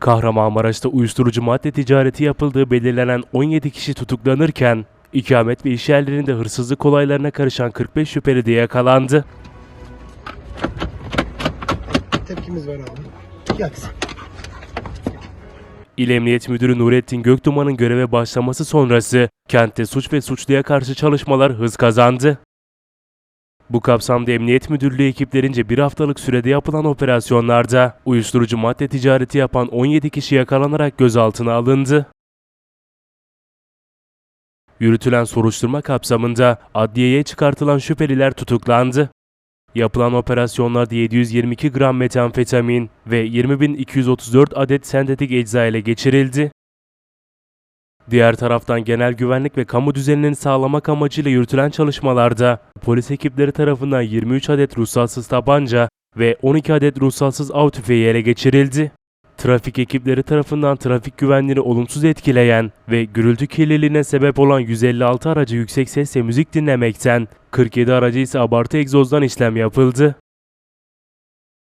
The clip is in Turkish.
Kahramanmaraş'ta uyuşturucu madde ticareti yapıldığı belirlenen 17 kişi tutuklanırken, ikamet ve iş yerlerinde hırsızlık olaylarına karışan 45 şüpheli de yakalandı. Tepkimiz var abi. Yaksın. İl Emniyet Müdürü Nurettin Göktuman'ın göreve başlaması sonrası kentte suç ve suçluya karşı çalışmalar hız kazandı. Bu kapsamda Emniyet Müdürlüğü ekiplerince bir haftalık sürede yapılan operasyonlarda uyuşturucu madde ticareti yapan 17 kişi yakalanarak gözaltına alındı. Yürütülen soruşturma kapsamında adliyeye çıkartılan şüpheliler tutuklandı. Yapılan operasyonlarda 722 gram metamfetamin ve 20.234 adet sentetik ecza ele geçirildi. Diğer taraftan genel güvenlik ve kamu düzenini sağlamak amacıyla yürütülen çalışmalarda polis ekipleri tarafından 23 adet ruhsatsız tabanca ve 12 adet ruhsatsız av tüfeği ele geçirildi. Trafik ekipleri tarafından trafik güvenliğini olumsuz etkileyen ve gürültü kirliliğine sebep olan 156 aracı yüksek sesle müzik dinlemekten, 47 aracı ise abartı egzozdan işlem yapıldı.